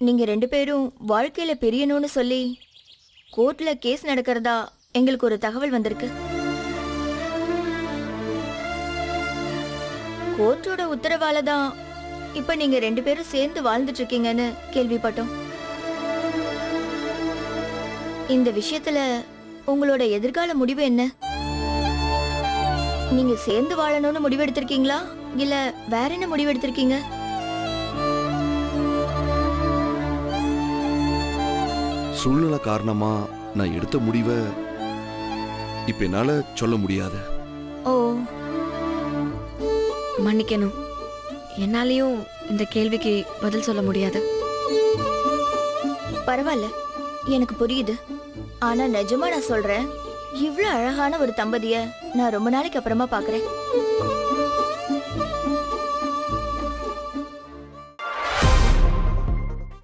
நீங்க ரெண்டு பேரும் வாழ்க்கையில பிரியணும்னு சொல்லி கோர்ட்ல கேஸ் நடக்கிறதா எங்களுக்கு ஒரு தகவல் வந்திருக்கு. கோர்ட்டோட உத்தரவால தான் இப்ப நீங்க ரெண்டு பேரும் சேர்ந்து வாழ்ந்துட்டு இருக்கீங்கன்னு கேள்விப்பட்டோம். இந்த விஷயத்துல உங்களோட எதிர்கால முடிவு என்ன? நீங்க சேர்ந்து வாழணும்னு முடிவெடுத்திருக்கீங்களா? இல்ல வேற என்ன முடிவெடுத்திருக்கீங்க? சூழ்நிலை காரணமா நான் எடுத்த முடிவை இப்ப என்னால சொல்ல முடியாது. ஓ. மன்னிக்கணும். என்னாலையும் இந்த கேள்விக்கு பதில் சொல்ல முடியாது. பரவாயில்ல எனக்கு புரியுது. ஆனா நிஜமா நான் சொல்றேன் இவ்ளோ அழகான ஒரு தம்பதிய நான் ரொம்ப நாளைக்கு அப்புறமா பாக்குறேன்.